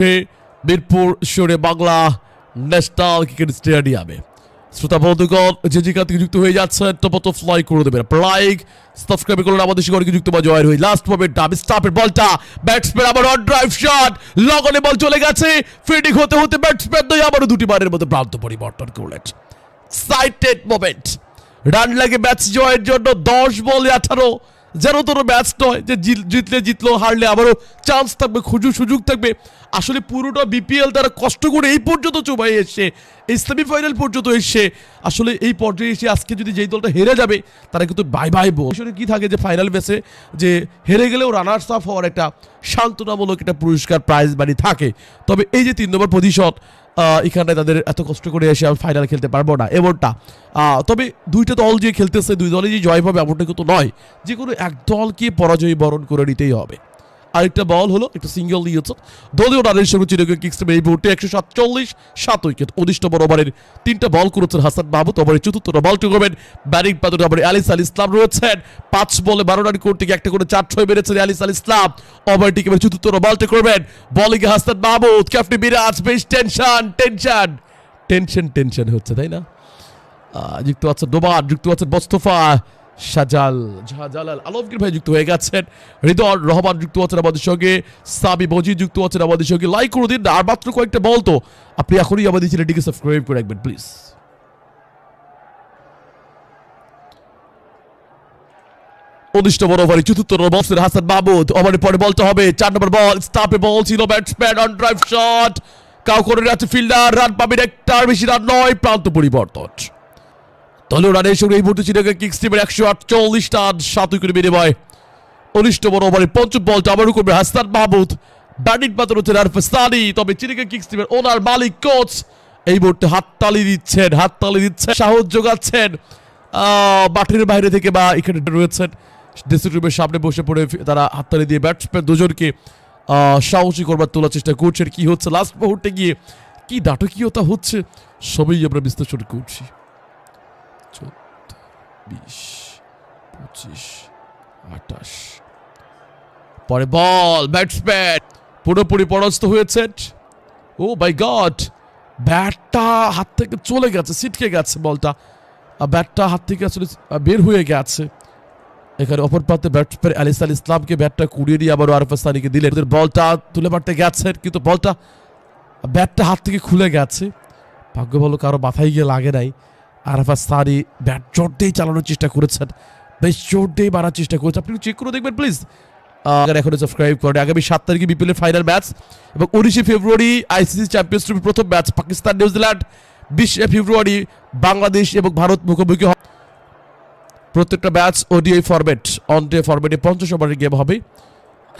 মিরপুর শোরে Bangla national cricket স্টেডিয়ামে। শ্রোতা বন্ধুগণ, যে যেখান থেকে যুক্ত হয়ে যাচ্ছে ফ্লাই করে দেবেন। লাইক সাবস্ক্রাইব করুন, আমাদের সঙ্গে যুক্ত বা জয়ের লাস্ট মোমেন্ট ডাব স্টাপের বলটা ব্যাটসম্যান আবার অন ড্রাইভ শট লগনে বল চলে গেছে। ফিল্ডিং হতে হতে ব্যাটসম্যান দুই, আবারও দুটি বারের মধ্যে প্রান্ত পরিবর্তন করলেন। এক্সাইটেড মোমেন্ট রান লাগে ম্যাচ জয়ের জন্য দশ বলে, আঠারো যেন তোর ম্যাচ নয়, যে জিত- জিতলে জিতলো, হারলে আবারও চান্স থাকবে খুঁজু সুযোগ থাকবে। আসলে পুরোটা বিপিএল তারা কষ্ট করে এই পর্যন্ত চুবাই এসছে, এই সেমিফাইনাল পর্যন্ত এসছে। আসলে এই পর্যায়ে এসে আজকে যদি যেই দলটা হেরে যাবে, তারা কিন্তু বাই বাই বল। আসলে কি থাকে যে ফাইনাল ম্যাচে যে হেরে গেলেও রানার্স আপ হওয়ার একটা সান্ত্বনামূলক একটা পুরস্কার প্রাইজ বাড়ি থাকে। তবে এই যে তিন নম্বর প্রতিশত এখানে তাদের এত কষ্ট করে এসে আমি ফাইনাল খেলতে পারব না, এমনটা। তবে দুইটা দল যে খেলতেছে, দুই দলে যে জয় পাবে এমনটা কিন্তু নয়। যে কোনো এক দলকে পরাজয় বরণ করে নিতেই হবে। আরেকটা বল হলো, একটা সিঙ্গেল দিয়েছে। দলীয় রানের সঙ্গে চিরকে কিংস এই মুহূর্তে একশো সাতচল্লিশ, সাত উইকেট উনিশ নম্বর ওভারের তিনটা বল করেছেন হাসান মাহমুদ ওভারের চতুর্থ বলটি করবেন ব্যাটিং পাতুর ওভারে আলিস আল ইসলাম রয়েছেন। পাঁচ বলে বারো রান করতে গিয়ে একটা করে চার ছয় মেরেছেন আলিস আল ইসলাম। ওভারটি এবার চতুর্থ বলটি করবেন বলিং হাসান মাহমুদ ক্যাপ্টেন মিরাজ বেশ টেনশন টেনশন টেনশন টেনশন হচ্ছে, তাই না? যুক্ত আছেন ডোবার যুক্ত আছেন মোস্তফা। শাহজালাল আলমগীর ভাই যুক্ত হয়ে গেছেন। হৃদয় রহমান যুক্ত আছেন আমাদের সঙ্গে। সাবি বজি যুক্ত আছেন আমাদের সঙ্গে। লাইক করে দিন আর মাত্র কয়েকটা বল তো। আপনি এখনই আমাদের চ্যানেলটিকে সাবস্ক্রাইব করে রাখবেন প্লিজ হাসান পরে বলতে হবে। চার নম্বর ball স্টাপে ball on drive shot fielder run পাবেন একটার বেশি রান নয়, প্রান্ত পরিবর্তন। দলীয় রানের সঙ্গে এই মুহূর্তে চিরকে কিংস টিমের একশো আটচল্লিশ রান সাত উইকেট বিনিময়। উনিশ নম্বর ওভারে পঞ্চম বলটা আবারও করবে হাসান মাহমুদ। ব্যাটিং পাতন হচ্ছে রারফাস্তানি তবে চিরকে কিংস টিমের ওনার মালিক কোচ এই মুহূর্তে হাততালি দিচ্ছেন হাততালি দিচ্ছেন, সাহস যোগাচ্ছেন। মাঠের বাইরে থেকে বা এখানে রয়েছেন। ড্রেসিং রুমের সামনে বসে পড়ে তারা হাততালি দিয়ে ব্যাটসম্যান দুজনকে সাহসী করবার তোলার চেষ্টা করছেন। কি হচ্ছে? লাস্ট মুহূর্তে গিয়ে কি নাটকীয়তা হচ্ছে? সবই আমরা বিশ্লেষণ করছি। চোদ্দ, বিশ, পঁচিশ, আঠাশ। পরে বল, ব্যাটসম্যান, পুরোপুরি পরাস্ত হয়েছে ও বাই গড, ব্যাটটা হাত থেকে চলে গেছে, ছিটকে গেছে বলটা। ব্যাটটা হাত থেকে আসলে বের হয়ে গেছে। এখানে অপর প্রান্তে ব্যাটসম্যান আলিস আল ইসলামকে ব্যাটটা কুড়িয়ে দিয়ে আবার আরফাস্তানিকে দিলেন। ওদের বলটা তুলে মারতে গেছেন কিন্তু বলটা, ব্যাটটা হাত থেকে খুলে গেছে। ভাগ্য ভালো কারও মাথায় গিয়ে লাগে নাই। আরাফাত সারি ব্যাট জোর দিয়েই চালানোর চেষ্টা করেছেন। বেশ জোর দিয়ে মারার চেষ্টা করেছেন আপনি চেক করে দেখবেন প্লিজ এখন সাবস্ক্রাইব করেন। আগামী সাত তারিখে বিপিএলের ফাইনাল ম্যাচ এবং উনিশে ফেব্রুয়ারি আইসিসি চ্যাম্পিয়ন্স ট্রফির প্রথম ম্যাচ পাকিস্তান, নিউজিল্যান্ড। বিশে ফেব্রুয়ারি বাংলাদেশ এবং ভারত মুখোমুখি হবে প্রত্যেকটা match ODI format one day ফরম্যাটে পঞ্চাশ ওভারের গেম হবে।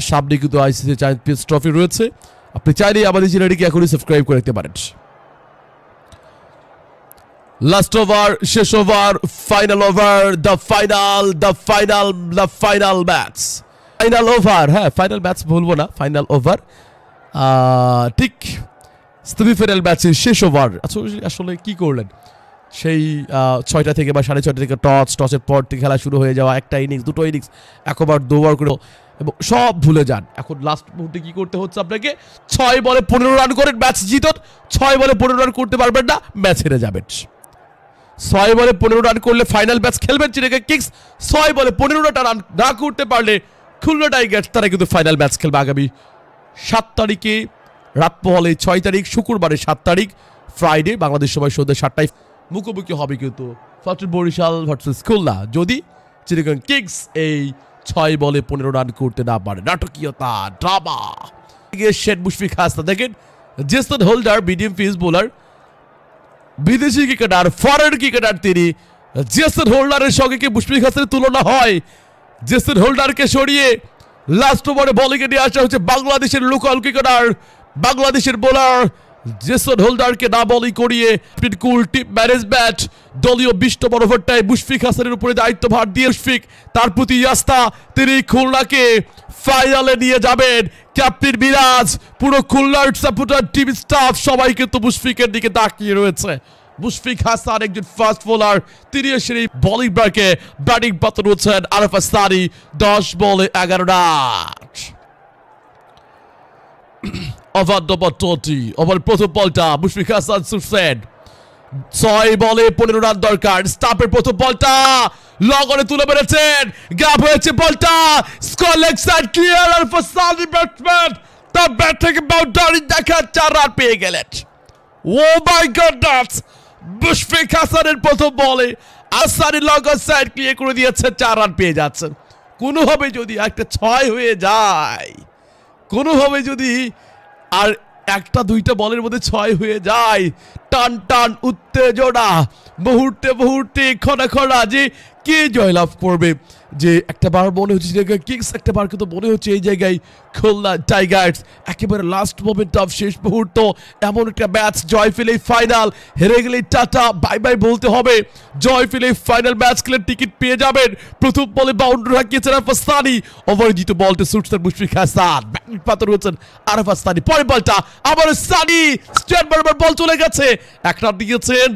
সামনে কিন্তু আইসিসি চ্যাম্পিয়ন্স ট্রফি রয়েছে। আপনি চাইলেই আমাদের চ্যানেলটিকে এখনই সাবস্ক্রাইব করে রাখতে পারেন। লাস্ট ওভার শেষ over final over the final the final the final match final over হ্যাঁ ফাইনাল ম্যাচ বলব না ফাইনাল ওভার ঠিক সেমিফাইনাল ম্যাচের শেষ ওভার আসলে আসলে কি করলেন? সেই ছয়টা থেকে বা সাড়ে ছয়টা থেকে টস টসের পর থেকে খেলা শুরু হয়ে যাওয়া, একটা ইনিংস দুটো ইনিংস একবার দুবার করে এবং সব ভুলে যান। এখন লাস্ট মুহূর্তে কি করতে হচ্ছে আপনাকে? ছয় বলে পনেরো রান করে ম্যাচ জিতন, ছয় বলে পনেরো রান করতে পারবেন না ম্যাচ হেরে যাবেন। ছয় বলে পনেরো রান করলে ফাইনাল ম্যাচ খেলবেন চিরেকে কিংস। ছয় বলে পনেরোটা রান না করতে পারলে খুলনা টাইগার্স, তারা কিন্তু ফাইনাল ম্যাচ খেলবে আগামী সাত তারিখে। রাত পহলে ছয় তারিখ, শুক্রবারে সাত তারিখ ফ্রাইডে বাংলাদেশ সময় সন্ধ্যা সাতটায়। মুখোমুখি হবে কিন্তু ফার্স্ট বরিশাল ভার্সেস খুলনা। যদি চিরগন কিংস এই ছয় বলে পনেরো রান করতে না পারে। নাটকীয়তা ড্রামা শেড মুশফিক হাসনা দেখেন। Jason Holder medium pace bowler বিদেশি ক্রিকেটার ফরেন ক্রিকেটার তিনি জেসন হোল্ডারের সঙ্গে কি মুশফিক হাসানের তুলনা হয়? জেসন হোল্ডারকে সরিয়ে লাস্ট ওভারে বলিংয়ে নিয়ে আসা হচ্ছে বাংলাদেশের লোকাল ক্রিকেটার বাংলাদেশের বোলার জেসন হোল্ডারকে না বলিং করিয়ে কুল টিম ম্যানেজমেন্ট দলীয় বিশ নম্বর ওভারটায় মুশফিক হাসানের উপরে দায়িত্বভার দিয়ে মুশফিক, তার প্রতি আস্থা তিনি খুলনাকে ফাইনালে নিয়ে যাবেন। ক্যাপ্টেন মিরাজ পুরো খুলনার সাপোর্টার টিম স্টাফ সবাই কিন্তু মুশফিকের দিকে তাকিয়ে রয়েছে। মুশফিক হাসান একজন ফাস্ট বোলার তিনি এসে এই বলিং ব্রাকে ব্যাটিং পাতন হচ্ছেন আরফা সারি দশ বলে এগারো রান। ওভার নম্বর টোয়েন্টি ওভার প্রথম বলটা মুশফিক হাসান সুরসেন ছয় বলে পনেরো রান দরকার স্টাফের প্রথম বলটা লগনে তুলে মেরেছেন। গ্যাপ হয়েছে বলটা। স্কোর লেগ সাইড ক্লিয়ার আর ফাসানি ব্যাটসম্যান তার ব্যাট থেকে বাউন্ডারি দেখা চার রান পেয়ে গেলেন। ও মাই গডনেস মুশফিক হাসানের প্রথম বলে আসানি লগন সাইড ক্লিয়ার করে দিয়েছে, চার রান পেয়ে যাচ্ছেন। কোনোভাবে যদি একটা ছয় হয়ে যায়। কোনোভাবে যদি আর একটা দুইটা বলের মধ্যে ছয় হয়ে যায়। টান টান উত্তেজনা। মুহূর্তে মুহূর্তে খনা খনা যে কে জয়লাভ করবে? যে একটা বার মনে হচ্ছে যে কিংস একটা বার কিন্তু মনে হচ্ছে এই জায়গায় খুলনা টাইগার্স একেবারে লাস্ট মোমেন্ট অফ শেষ মুহূর্ত। এমন একটা ম্যাচ জয় ফেলেই ফাইনাল হেরে গেলে টাটা বাই বাই বলতে হবে। জয় ফেলে ফাইনাল ম্যাচ খেলে টিকিট পেয়ে যাবেন। প্রথম বলে বাউন্ডারি হাঁকিয়েছেন আরফাস্তানি ওভারে জিতো বলতে সুটছেন মুশফিক হাসান। ব্যাটিং পাতর হচ্ছেন আরফাস্তানি পরের বলটা আবার সানি বল চলে গেছে। এক রান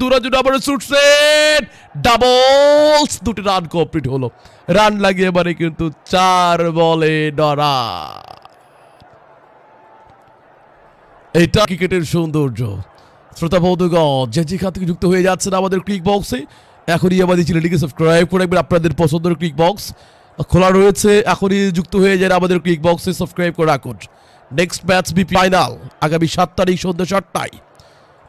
দু রান আবার ছুটছেন। ডাবলস, দুটি রান কমপ্লিট হলো। রান লাগিয়ে এবারে কিন্তু চার বলে ডরা এটা ক্রিকেটের সৌন্দর্য। শ্রোতা বৌদ্ধগণ যে যেখান থেকে যুক্ত হয়ে যাচ্ছেন আমাদের ক্লিক বক্সে, এখনই আমাদের চ্যানেলটিকে সাবস্ক্রাইব করে রাখবেন। আপনাদের পছন্দের ক্লিক বক্স। খোলা রয়েছে। এখনই যুক্ত হয়ে যায় আমাদের ক্লিক বক্সে সাবস্ক্রাইব করে রাখুন। নেক্সট ম্যাচ বি ফাইনাল আগামী সাত তারিখ সন্ধ্যা সাতটায়।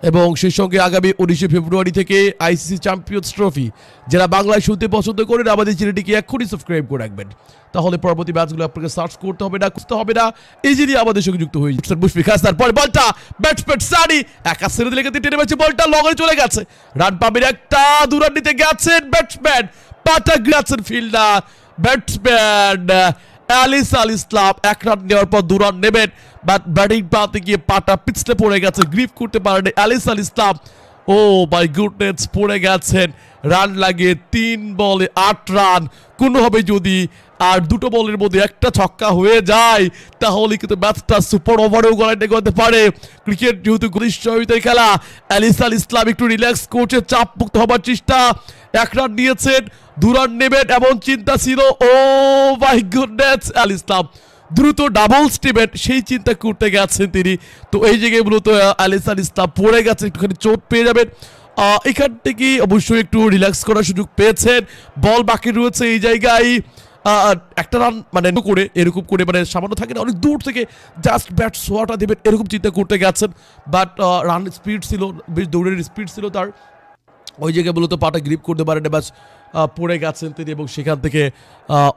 এবং সেই সঙ্গে আগামী উনিশে ফেব্রুয়ারি থেকে আইসিসি চ্যাম্পিয়ন্স ট্রফি যারা বাংলায় শুনতে পছন্দ করেন, আমাদের চ্যানেলটিকে এক্ষুনি সাবস্ক্রাইব করে রাখবেন। তাহলে পরবর্তী ম্যাচগুলো আপনাকে সার্চ করতে হবে না, খুঁজতে হবে না। ইজিলি আমাদের সঙ্গে যুক্ত হয়ে যাচ্ছে মুশফিক হাসান পরে বলটা ব্যাটসম্যান সানি একা সেরে দিলে কিন্তু টেনে ম্যাচে বলটা লগে চলে গেছে। রান পাবেন একটা, দু রান নিতে গেছেন ব্যাটসম্যান পাটা গেছেন ফিল্ডার ব্যাটসম্যান অ্যালিস আল ইসলাম এক রান নেওয়ার পর দু রান নেবেন বাট ব্যাটিং পাতে গিয়ে পাটা পিছলে পড়ে গেছে গ্রিপ করতে পারেনি অ্যালিস আল ইসলাম। ও মাই গুডনেস পড়ে গেছেন, রান লাগে তিন বলে আট রান। কোনোভাবে যদি আর দুটো বলের মধ্যে একটা ছক্কা হয়ে যায়, তাহলে কিন্তু ম্যাচটা সুপার ওভারেও গড়াইতে করতে পারে। ক্রিকেট যেহেতু ঘনিষ্ঠতার খেলা অ্যালিস আল ইসলাম একটু রিল্যাক্স করছে চাপ মুক্ত হবার চেষ্টা। এক রান নিয়েছেন, দু রান নেবেন এমন চিন্তা ছিল। Oh my goodness, Al Islam. দ্রুত ডাবল স্টিমেট সেই চিন্তা করতে গেছেন তিনি। তো এই জায়গায় মূলত আলিস আল ইসলাম পড়ে গেছে একটুখানি চোট পেয়ে যাবেন। এখান থেকে অবশ্যই একটু রিল্যাক্স করার সুযোগ পেয়েছেন। বল বাকি রয়েছে এই জায়গায়। একটা রান মানে করে, এরকম করে মানে সামান্য থাকে না, অনেক দূর থেকে জাস্ট ব্যাট সোয়াটা দেবেন, এরকম চিন্তা করতে গেছেন। বাট রান স্পিড ছিল, বেশ দৌড়ের স্পিড ছিল তার। ওই জায়গায় মূলত পাটা গ্রিপ করতে পারেন, ব্যাস পড়ে গেছেন তিনি এবং সেখান থেকে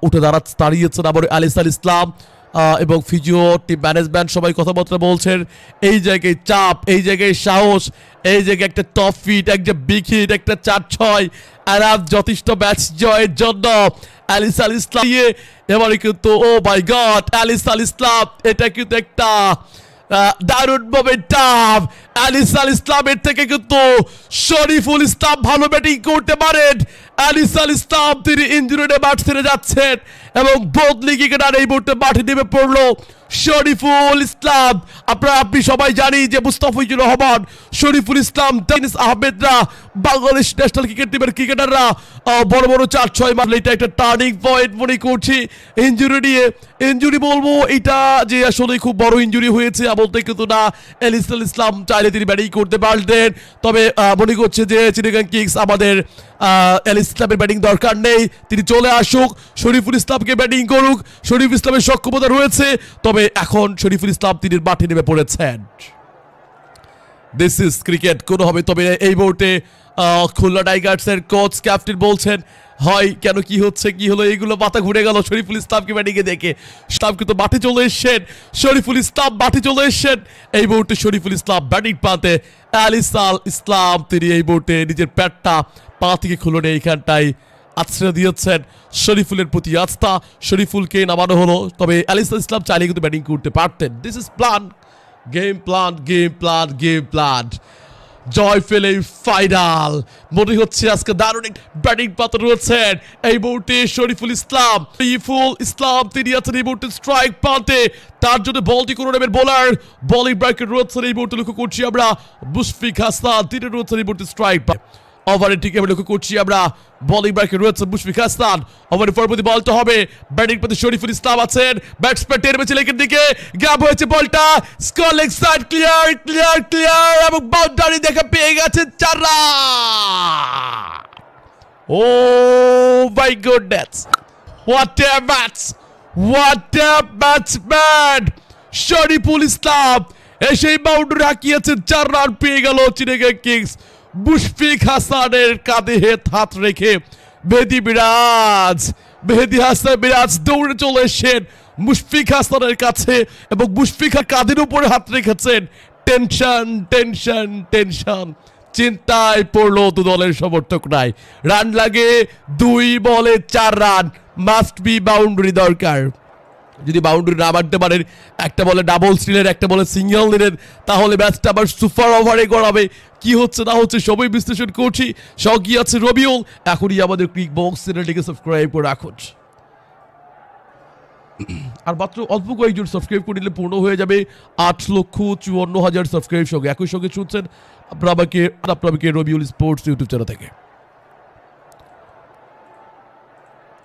উঠে দাঁড়া, দাঁড়িয়েছেন আবার আলিস আল ইসলাম এবং ফিজিও টিম ম্যানেজমেন্ট সবাই কথাবার্তা বলছেন। এই জায়গায় চাপ, এই জায়গায় সাহস, এই জায়গায় একটা টপ ফিট একটা বিগ হিট একটা চার ছয় আর যথেষ্ট ম্যাচ জয়ের জন্য অ্যালিস আল ইসলাম। এবারে কিন্তু ও মাই গড অ্যালিস আল ইসলাম, এটা কিন্তু একটা আহ, দারুণ মোমেন্টাম আলিস আল ইসলামের থেকে কিন্তু শরীফুল ইসলাম ভালো ব্যাটিং করতে পারেন। আল ইসলাম, তিনি ইঞ্জুরিতে মাঠ ছেড়ে যাচ্ছেন এবং বদলি ক্রিকেটার এই মুহূর্তে মাঠে নেমে পড়ল শরীফুল ইসলাম। আপনারা, আপনি সবাই জানি যে মুস্তাফিজুর রহমান, শরীফুল ইসলাম তানিস আহমেদরা, বাংলাদেশ ন্যাশনাল ক্রিকেট টিমের ক্রিকেটাররা বড় বড় চার, ছয় মারলে এটা একটা টার্নিং পয়েন্ট মনে করছি। ইঞ্জুরি নিয়ে, ইঞ্জুরি বলব, এটা যে আসলে খুব বড় ইঞ্জুরি হয়েছে বলতে কিন্তু না। এলিসাল ইসলাম চাইলে তিনি ব্যাটিং করতে পারতেন। তবে মনে করছে যে চিটাগাং কিংস আমাদের এল ইসলামের ব্যাটিং দরকার নেই। তিনি চলে আসুক, শরীফুল ইসলামকে ব্যাটিং করুক। শরীফ ইসলামের সক্ষমতা রয়েছে, তবে এখন শরীফুল ইসলাম তিনি মাঠে নেমে পড়েছেন। দিস ইজ ক্রিকেট কোনো হবে, তবে এই মুহূর্তে খুলনা টাইগার্সের কোচ ক্যাপ্টেন বলছেন হয় কেন কি হচ্ছে, কি হলো এইগুলো মাথা ঘুরে গেল, শরীফুল ইসলামকে ব্যাটিংয়ে দেখে। ইসলাম কিন্তু মাঠে চলে এসছেন, শরীফুল ইসলাম মাঠে চলে এসছেন। এই মুহূর্তে শরীফুল ইসলাম ব্যাটিং পাতে আলিসাল ইসলাম, তিনি এই মুহূর্তে নিজের প্যাটটা পা থেকে খুলনে এইখানটায় আশ্রয় দিয়েছেন শরীফুলের প্রতি আস্থা। শরীফুলকে নামানো হলো, তবে আলিসা ইসলাম চাইলে কিন্তু ব্যাটিং করতে পারতেন। This is plan game plan game plan game plan জয় ফেলে ফাইনাল মনে হচ্ছে আজকে দারুণ ব্যাটিং পাত্র রয়েছেন। এই মুহূর্তে শরীফুল ইসলাম শরীফুল ইসলাম তিনি আছেন এই মুহূর্তে স্ট্রাইক পাতে। তার জন্য বলটি করে নেবেন বোলার বলিং ব্র্যাকেট রয়েছেন এই মুহূর্তে লক্ষ্য করছি আমরা। মুশফিক হাসান, তিনি রয়েছেন এই মুহূর্তে স্ট্রাইক ওভারে ঠিক আমি লক্ষ্য করছি আমরা। বলিং ব্যাকে রয়েছে মুশফিক হাসান। ওভারে পরবর্তী বলটা হবে। ব্যাটিং প্রতি শরীফুল ইসলাম আছেন। ব্যাটসম্যান টের পেছে লেগের দিকে। গ্যাপ হয়েছে বলটা square leg side clear clear clear এবং বাউন্ডারি দেখা পেয়ে গেছে চার run. Oh my goodness what a match what a batsman Shoriful Islam এসেই বাউন্ডারি হাঁকিয়েছেন চার রান পেয়ে গেল চিনেগা কিংস মুশফিক হাসানের কাঁধে হেত রেখে মেহেদি বিরাজ মেহেদি হাসান বিরাজ দৌড়ে চলে এসেছেন মুশফিক হাসানের কাছে এবং মুশফিক কাঁধের উপরে হাত রেখেছেন। Tension tension tension. চিন্তায় পড়ল দু দলের সমর্থক সমর্থকরাই। রান লাগে দুই বলে চার রান। মাস্ট বি বাউন্ডারি দরকার। যদি বাউন্ডারি না মারতে পারেন, একটা বলে ডাবল স্টিলের একটা বলে সিঙ্গেল নিলেন তাহলে ম্যাচটা আবার সুপার ওভারে গড়াবে। কি হচ্ছে না হচ্ছে সবই বিশ্লেষণ করছি। সঙ্গী আছে রবিউল, এখনই আমাদের ক্রিক বক্স চ্যানেলটিকে সাবস্ক্রাইব করে রাখুন। আর মাত্র অল্প কয়েকজন সাবস্ক্রাইব করে পূর্ণ হয়ে যাবে আট লক্ষ চুয়ান্ন হাজার সাবস্ক্রাইব সঙ্গে। একই সঙ্গে শুনছেন আপনারা আমাকে আপনারা আমাকে রবিউল স্পোর্টস ইউটিউব চ্যানেল থেকে।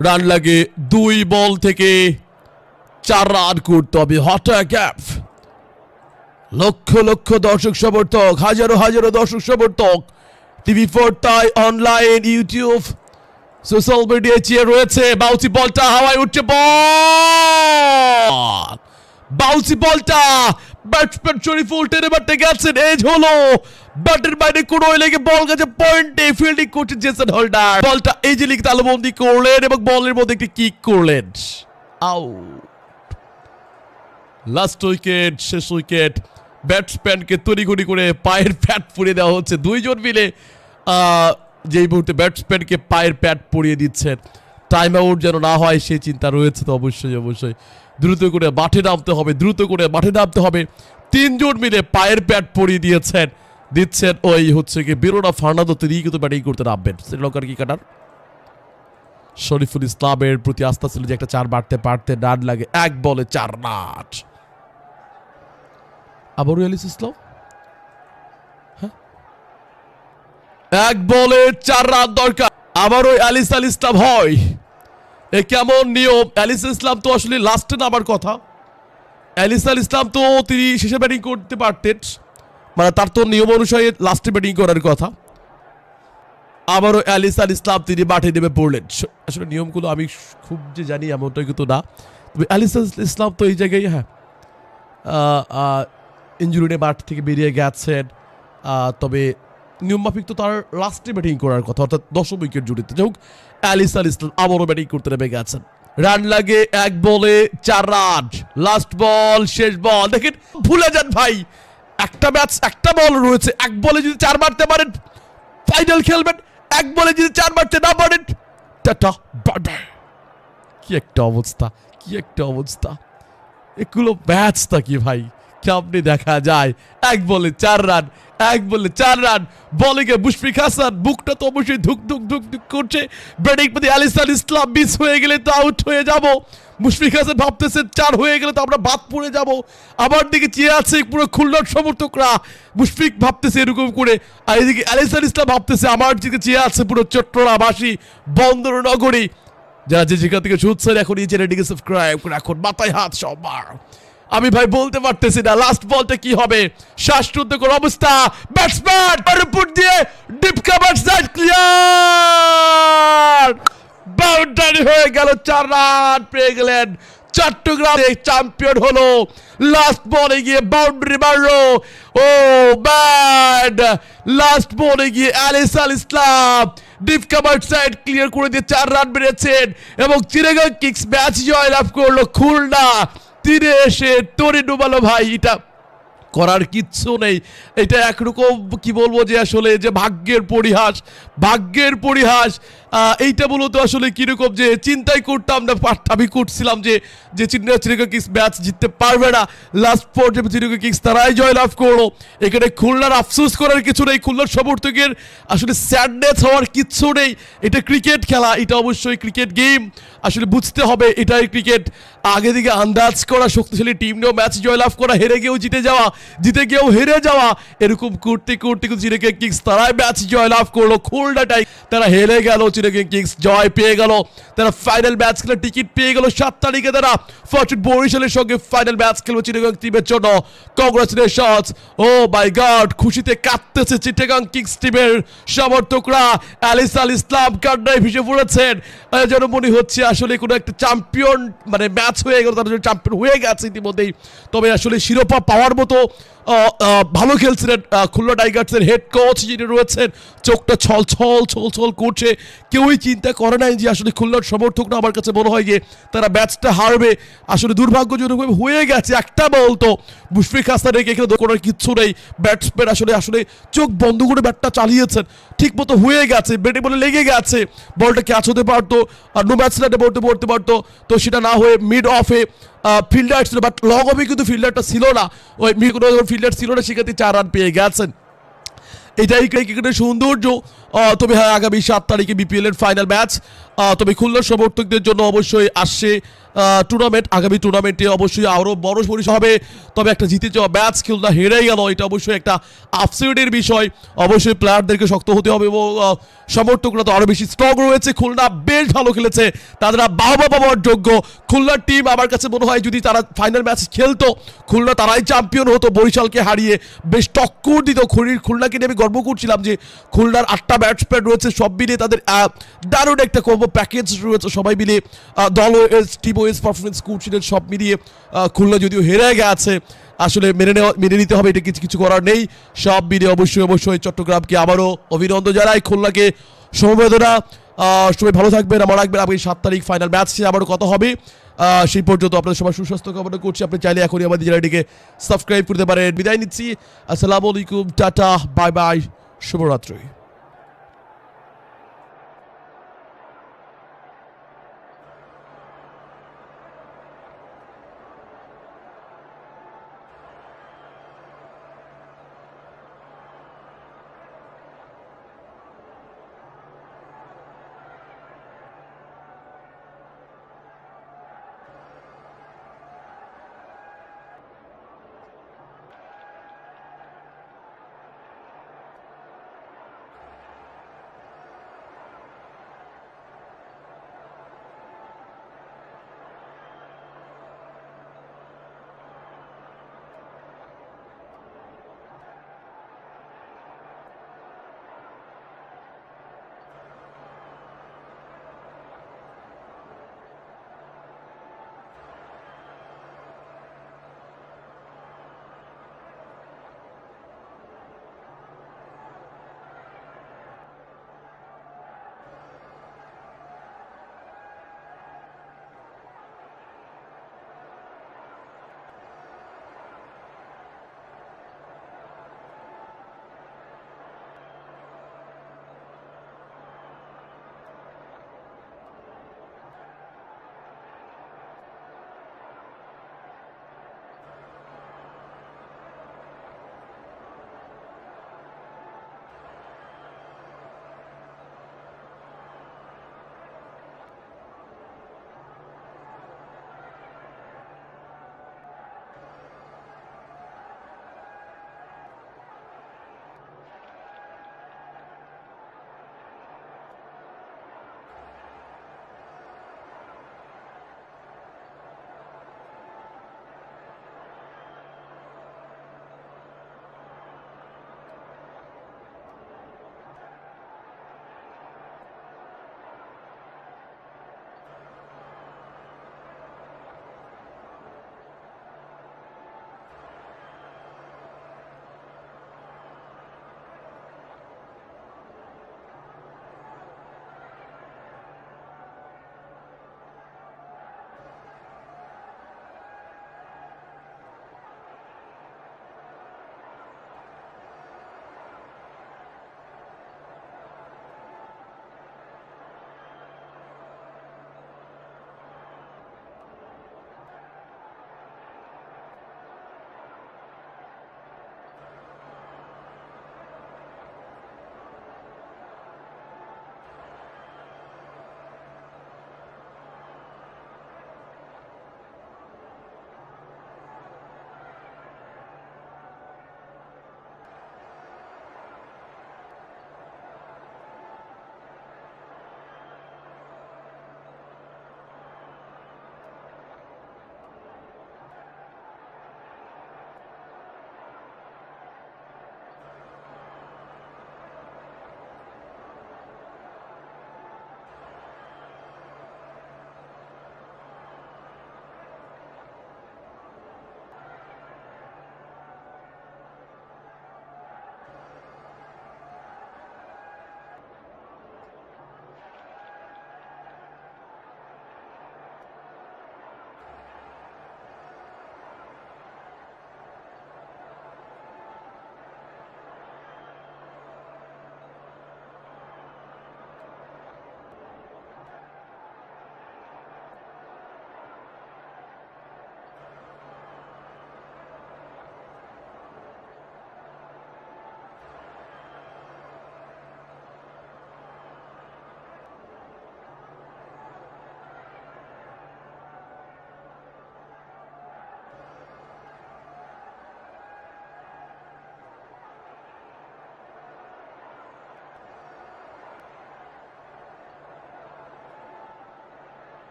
রান লাগে দুই বল থেকে। চার রান করতে হবে হট লক্ষ লক্ষ দর্শক সমর্থক, হাজারো হাজারো দর্শক সমর্থক টিভি ফোর তাই অনলাইন ইউটিউব সোশ্যাল মিডিয়ায় চেয়ে রয়েছে। বাউসি বলটা হাওয়ায় উঠছে বল বাউসি বলটা ব্যাটসম্যান শরীফুল টেনে মারতে গেছেন এজ হলো। ব্যাটের বাইরে কোনো লেগে বল গেছে পয়েন্টে ফিল্ডিং করছে জেসন হোল্ডার বলটা ইজিলি তালবন্দি করলেন এবং বলের মধ্যে একটি কিক করলেন। আউট লাস্ট উইকেট শেষ উইকেট ব্যাটসম্যানকে তড়িঘড়ি করে পায়ের প্যাট পরিয়ে দেওয়া হচ্ছে। দুইজন মিলে যেই মুহূর্তে ব্যাটসম্যানকে পায়ের প্যাট পরিয়ে দিচ্ছেন টাইম আউট যেন না হয়, সেই চিন্তা রয়েছে তো অবশ্যই অবশ্যই। দ্রুত করে মাঠে নামতে হবে, দ্রুত করে মাঠে নামতে হবে। তিনজন মিলে পায়ের প্যাট পরিয়ে দিয়েছেন, দিচ্ছেন ওই হচ্ছে কি বিরোনা ফার্নাদো তিনি কিন্তু ব্যাটিং করতে নামবেন। শ্রীলঙ্কার কি কাটার শরীফুল ইসলামের প্রতি আস্থা ছিল যে একটা চার বাড়তে পারতে রান লাগে, এক বলে চার রান আবারও এলিস ইসলাম? হ্যাঁ? এক বলে চার দরকার। আবারও অ্যালিস ইসলাম হয়। এ কেমন নিয়ম? অ্যালিস ইসলাম তো আসলে লাস্টে কথা। অ্যালিস আল ইসলাম তো তিনি শেষে ব্যাটিং করতে পারতেন। মানে তার তো নিয়ম অনুসারে লাস্টে ব্যাটিং করার কথা। আবারও অ্যালিস আল ইসলাম তিনি মাঠে নেমে পড়লেন। আসলে নিয়মগুলো আমি খুব যে জানি এমনটা কিন্তু না। তবে অ্যালিস ইসলাম তো এই জায়গায় হ্যাঁ। ইঞ্জুরি মাঠ থেকে বেরিয়ে গেছেন। তবে নিয়মমাফিক তো তার লাস্টে ব্যাটিং করার কথা, অর্থাৎ দশম উইকেট জুড়িতে যাই হোক, অ্যালিস আল ইসলাম আবারও ব্যাটিং করতে নেমে গেছেন। রান লাগে এক বলে চার রান। লাস্ট বল শেষ বল দেখেন, ভুলে যান ভাই, একটা ম্যাচ একটা বল রয়েছে। এক বলে যদি চার মারতে পারেন ফাইনাল খেলবেন। এক বলে যদি চার মারতে না পারেন, টাটা বাই কি একটা অবস্থা, কি একটা অবস্থা। এগুলো ম্যাচটা কি ভাই? কেমনি দেখা যায়, এক বলে চার রান, এক বলে চার রান বলিংয়ে মুশফিক হাসান বুকটা তো অবশ্যই ধুক ধুক ধুক ধুক করছে ব্যাটিং প্রতি আলিসান ইসলাম মিস হয়ে গেলে তো আউট হয়ে যাব। মুশফিক হাসান ভাবতেছে চার হয়ে গেলে তো আমরা বাদ পড়ে যাব। আবার দিকে চেয়ে আছে পুরো খুলনার সমর্থকরা। মুশফিক ভাবতেছে এরকম করে, আর এদিকে আলিসান ইসলাম ভাবতেছে আমার দিকে চেয়ে আছে পুরো চট্টগ্রামবাসী, বন্দর নগরী। যারা যে যেখান থেকে শুনছেন, এখন এই চ্যানেলটিকে সাবস্ক্রাইব করে এখন মাথায় হাত সবার। আমি ভাই বলতে পারতেছি না লাস্ট বলতে কি হবে? শ্বাসরুদ্ধকর অবস্থা। ব্যাটসম্যান উপর দিয়ে deep cover side clear boundary হয়ে গেল, চার রান পেয়ে গেলেন। চট্টগ্রামে চ্যাম্পিয়ন হলো। লাস্ট বলে গিয়ে বাউন্ডারি মারলো ও ব্যাড লাস্ট বলে গিয়ে Alis Al Islam deep cover side clear করে দিয়ে চার রান বেড়েছেন এবং চিরেগাং কিক্স ম্যাচ জয়লাভ করল খুলনা। তীরে এসে তরি ডুবালো ভাই, এটা করার কিচ্ছু নেই। এটা একরকম, কি বলব যে আসলে, যে ভাগ্যের পরিহাস ভাগ্যের পরিহাস। এইটা মূলত আসলে কীরকম যে চিন্তাই করতাম না আমি করছিলাম যে যে চিন্তা চিরিকা কিংস ম্যাচ জিততে পারবে না। লাস্ট পর্যায়ে চিরিকা কিংস তারাই জয়লাভ করল। এখানে খুলনার আফসোস করার কিছু নেই, খুলনার সমর্থকের আসলে স্যাডনেস হওয়ার কিচ্ছু নেই। এটা ক্রিকেট খেলা, এটা অবশ্যই ক্রিকেট গেম আসলে বুঝতে হবে, এটাই ক্রিকেট আগে দিকে আন্দাজ করা, শক্তিশালী টিম নিয়েও ম্যাচ জয়লাভ করা, হেরে গিয়েও জিতে যাওয়া, জিতে গিয়েও হেরে যাওয়া, এরকম করতে করতে কিন্তু চিরকে কিংস তারাই ম্যাচ জয়লাভ করল, খুলনাটাই। তারা হেরে গেল চিরকে কিংস জয় পেয়ে গেল। তারা ফাইনাল ম্যাচ খেলার টিকিট পেয়ে গেল সাত তারিখে তারা। ফরচুন বরিশালের সঙ্গে ফাইনাল ম্যাচ খেলবে চিরগাং টিমের জন্য। কংগ্রাচুলেশনস ও মাই গড খুশিতে কাঁদতেছে চিটাগাং কিংস টিমের সমর্থকরা। অ্যালিস আল ইসলাম কান্নায় ভেসে পড়েছেন। যেন মনে হচ্ছে আসলে কোনো একটা চ্যাম্পিয়ন মানে ম্যাচ হয়ে গেল, তারা চ্যাম্পিয়ন হয়ে গেছে ইতিমধ্যেই। তবে আসলে শিরোপা পাওয়ার মতো ভালো খেলছিলেন খুলনা টাইগার্সের হেড কোচ যিনি রয়েছেন, চোখটা ছল ছল ছল ছল করছে। কেউই চিন্তা করে নাই যে আসলে খুলনার সমর্থকরা আমার কাছে মনে হয় যে তারা ম্যাচটা হারবে। আসলে দুর্ভাগ্যজনকভাবে হয়ে গেছে একটা বল তো। মুশফিক হাসান রেখে এখানে করার কিচ্ছু নেই। ব্যাটসম্যান আসলে আসলে চোখ বন্ধ করে ব্যাটটা চালিয়েছেন। ঠিক মতো হয়ে গেছে ব্যাটে বলে লেগে গেছে। বলটা ক্যাচ হতে পারতো, আর নো ব্যাটসম্যানে পড়তে পড়তে পারতো। তো সেটা না হয়ে মিড অফে ফিল্ডার ছিল বাট লং অফে কিন্তু ফিল্ডারটা ছিল না। ওই মিরকুট কোনো ফিল্ডার ছিল না, সেক্ষেত্রে চার রান পেয়ে গেছেন। এটাই ক্রিকেটের সৌন্দর্য। তবে হ্যাঁ আগামী সাত তারিখে বিপিএল এর ফাইনাল ম্যাচ তবে খুলনার সমর্থকদের জন্য অবশ্যই আসছে টুর্নামেন্ট আগামী টুর্নামেন্টে অবশ্যই আরও বড় পরিসর হবে। তবে একটা জিতে যাওয়া ম্যাচ খুলনা হেরে গেল, এটা অবশ্যই একটা আপসেটের বিষয়। অবশ্যই প্লেয়ারদেরকে শক্ত হতে হবে এবং সমর্থকরা তো আরও বেশি স্ট্রং রয়েছে। খুলনা বেশ ভালো খেলেছে তারা বাবা পাওয়ার যোগ্য। খুলনার টিম আমার কাছে মনে হয় যদি তারা ফাইনাল ম্যাচ খেলতো, খুলনা তারাই চ্যাম্পিয়ন হতো। বরিশালকে হারিয়ে বেশ টক্কর দিত। খুলির খুলনাকে নিয়ে আমি গর্ব করছিলাম যে খুলনার আটটা ব্যাটসম্যান রয়েছে, সব মিলিয়ে তাদের দারুণ একটা প্যাকেজ রয়েছে সবাই মিলে। দল ওয়েস টিম ওয়েস পারফরমেন্স করছিলেন সব মিলিয়ে খুলনা যদিও হেরে গেছে, আসলে মেনে নেওয়া, মেনে নিতে হবে, এটা কিছু কিছু করার নেই। সব মিলিয়ে অবশ্যই অবশ্যই চট্টগ্রামকে আবারও অভিনন্দন জানাই, খুলনাকে সমবেদনা। সবাই ভালো থাকবেন, আমার রাখবেন, আগামী সাত তারিখ ফাইনাল ম্যাচ আবারও কথা হবে। সেই পর্যন্ত আপনাদের সবার সুস্বাস্থ্য কামনা করছি, আপনি চাইলে এখনই আমাদের চ্যানেলটিকে সাবস্ক্রাইব করতে পারেন। বিদায় নিচ্ছি, আসসালামু আলাইকুম, টাটা বাই বাই শুভরাত্রি।